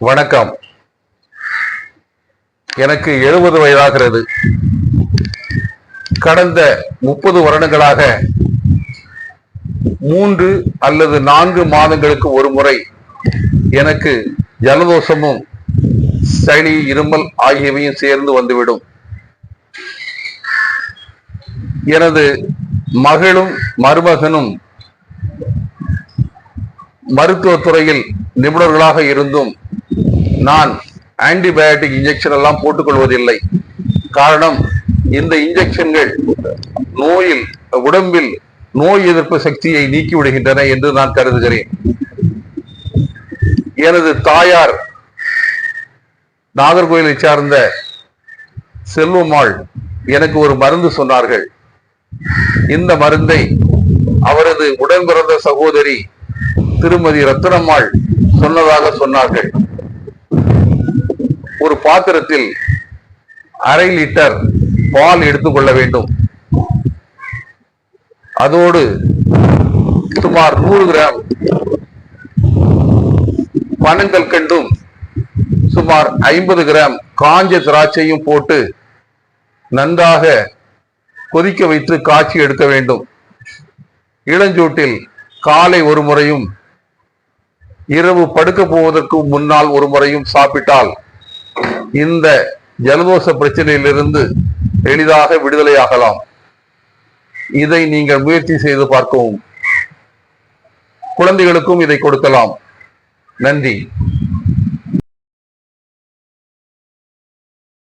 வணக்கம். எனக்கு எழுபது வயதாகிறது. கடந்த முப்பது வருடங்களாக மூன்று அல்லது நான்கு மாதங்களுக்கு ஒரு முறை எனக்கு ஜலதோஷமும் சளி இருமல் ஆகியவையும் சேர்ந்து வந்துவிடும். எனது மகளும் மருமகனும் மருத்துவத்துறையில் நிபுணர்களாக இருந்தும் நான் ஆன்டிபயோட்டிக் இன்ஜெக்ஷன் எல்லாம் போட்டுக்கொள்வதில்லை. காரணம் இந்த இன்ஜெக்ஷன்கள் நோயில் உடம்பில் நோய் எதிர்ப்பு சக்தியை நீக்கி விடுகின்றன என்று நான் கருதுகிறேன். எனது தாயார் நாகர்கோயிலை சார்ந்த செல்வம்மாள் எனக்கு ஒரு மருந்து சொன்னார்கள். இந்த மருந்தை அவரது உடன் பிறந்த சகோதரி திருமதி ரத்னம்மாள் சொன்னதாக சொன்னார்கள். ஒரு பாத்திரத்தில் அரை லிட்டர் பால் எடுத்துக்கொள்ள வேண்டும். அதோடு சுமார் நூறு கிராம் பனங்கள் கண்டும் சுமார் ஐம்பது கிராம் காஞ்ச திராட்சையும் போட்டு நன்றாக கொதிக்க வைத்து காய்ச்சி எடுக்க வேண்டும். இளஞ்சூட்டில் காலை ஒரு முறையும் இரவு படுக்க போவதற்கு முன்னால் ஒரு முறையும் சாப்பிட்டால் இந்த ஜலதோஷ பிரச்சனையிலிருந்து எளிதாக விடுதலையாகலாம். இதை நீங்கள் முயற்சி செய்து பார்க்கவும். குழந்தைகளுக்கும் இதை கொடுக்கலாம். நன்றி.